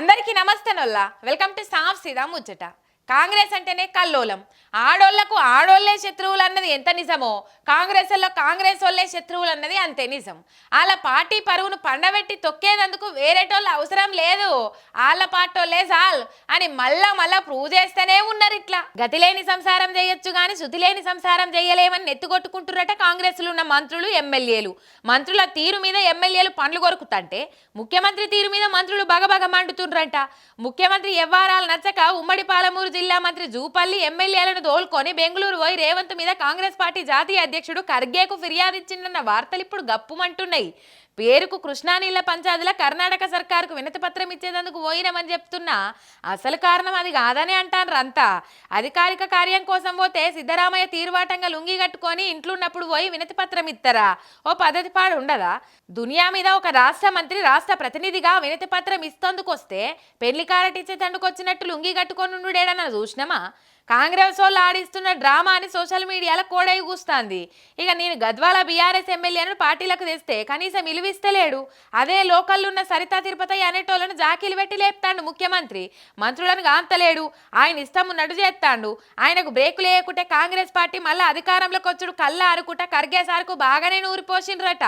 అందరికీ నమస్తే నొల్లా. Welcome to సాఫ్ సీదా ముచ్చట కాంగ్రెస్ అంటేనే కల్లోలం. ఆడోళ్ళకు ఆడోళ్ళే శత్రువులు అన్నది ఎంత నిజమో? కాంగ్రెస్లో కాంగ్రెస్ వాళ్ళే శత్రువులు అన్నది అంతే నిజం. వాళ్ళ పార్టీ పరువును పండబెట్టి తొక్కేందుకు వేరేటోళ్ళు అవసరం లేదు. వాళ్ళ పార్టోళ్ళే సాల్ అని మళ్ళా మళ్ళా ప్రూవ్ చేస్తూనే ఉన్నారు ఇట్లా. గతిలేని సంసారం చేయొచ్చు కానీ శుతిలేని సంసారం చేయలేమని నెత్తుకొట్టుకుంటున్నట కాంగ్రెస్లో ఉన్న మంత్రులు ఎమ్మెల్యేలు. మంత్రుల తీరు మీద ఎమ్మెల్యేలు పండ్లు కొరుకుతంటే ముఖ్యమంత్రి తీరు మీద మంత్రులు బగబగ మండుతుండ్రంట. ముఖ్యమంత్రి వ్యవహారాలు నచ్చక ఉమ్మడి పాలమూరు జిల్లా మంత్రి జూపల్లి ఎమ్మెల్యేలను దోల్కొని బెంగళూరు పోయి రేవంత్ మీద కాంగ్రెస్ పార్టీ జాతీయ అధ్యక్షుడు ఖర్గేకు ఫిర్యాదిచ్చిందన్న వార్తలు ఇప్పుడు గప్పుమంటున్నాయి. పేరుకు కృష్ణానీళ్ళ పంచాయతీల కర్ణాటక సర్కారుకు వినతి పత్రం ఇచ్చేందుకు పోయినామని చెప్తున్నా. అసలు కారణం అది కాదనే అంటారు అంతా. అధికారిక కార్యం కోసం పోతే సిద్ధరామయ్య తీరువాటంగా లుంగి కట్టుకొని ఇంట్లో ఉన్నప్పుడు పోయి వినతి పత్రం ఇస్తారా ఓ పద్ధతి పాడు ఉండదా? దునియా మీద ఒక రాష్ట్ర మంత్రి రాష్ట్ర ప్రతినిధిగా వినతి పత్రం ఇస్తేందుకు వస్తే పెళ్ళి కారటిచ్చే తండుకొచ్చినట్టు లుంగి కట్టుకొని ఉండేడన్న સૂચનામાં కాంగ్రెస్ వాళ్ళు ఆడిస్తున్న డ్రామా అని సోషల్ మీడియాలో కోడై కూస్తుంది ఇక నేను గద్వాల బీఆర్ఎస్ ఎమ్మెల్యేను పార్టీలకు తెస్తే కనీసం ఇలువిస్తలేడు. అదే లోకల్లో ఉన్న సరితా తిరుపతి అనేటోళ్ళను జాకీలు పెట్టి లేపుతాడు ముఖ్యమంత్రి. మంత్రులను గాంతలేడు ఆయన ఇష్టం ఉన్నట్టు చేస్తాడు. ఆయనకు బ్రేకు లేకుంటే కాంగ్రెస్ పార్టీ మళ్ళీ అధికారంలోకి వచ్చుడు కళ్ళ ఆరుకుంటా ఖర్గే సార్కు బాగానే నూరిపోసిండ్రట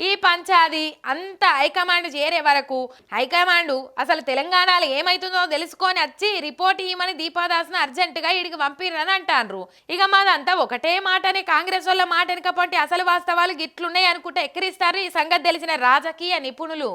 ఈ పంచాది అంత హైకమాండ్ చేరే వరకు హైకమాండ్ అసలు తెలంగాణలో ఏమైతుందో తెలుసుకొని వచ్చి రిపోర్ట్ ఇవ్వమని దీపాదాస్ను అర్జెంటుగా ఇడికి పంపిర్రని అంటారు ఇక మాదంతా ఒకటే మాటనే కాంగ్రెస్ వాళ్ళ మాట వెనకపోతే అసలు వాస్తవాలు గిట్లున్నాయి అనుకుంటే ఎక్కిరిస్తారు. ఈ సంగతి తెలిసిన రాజకీయ నిపుణులు.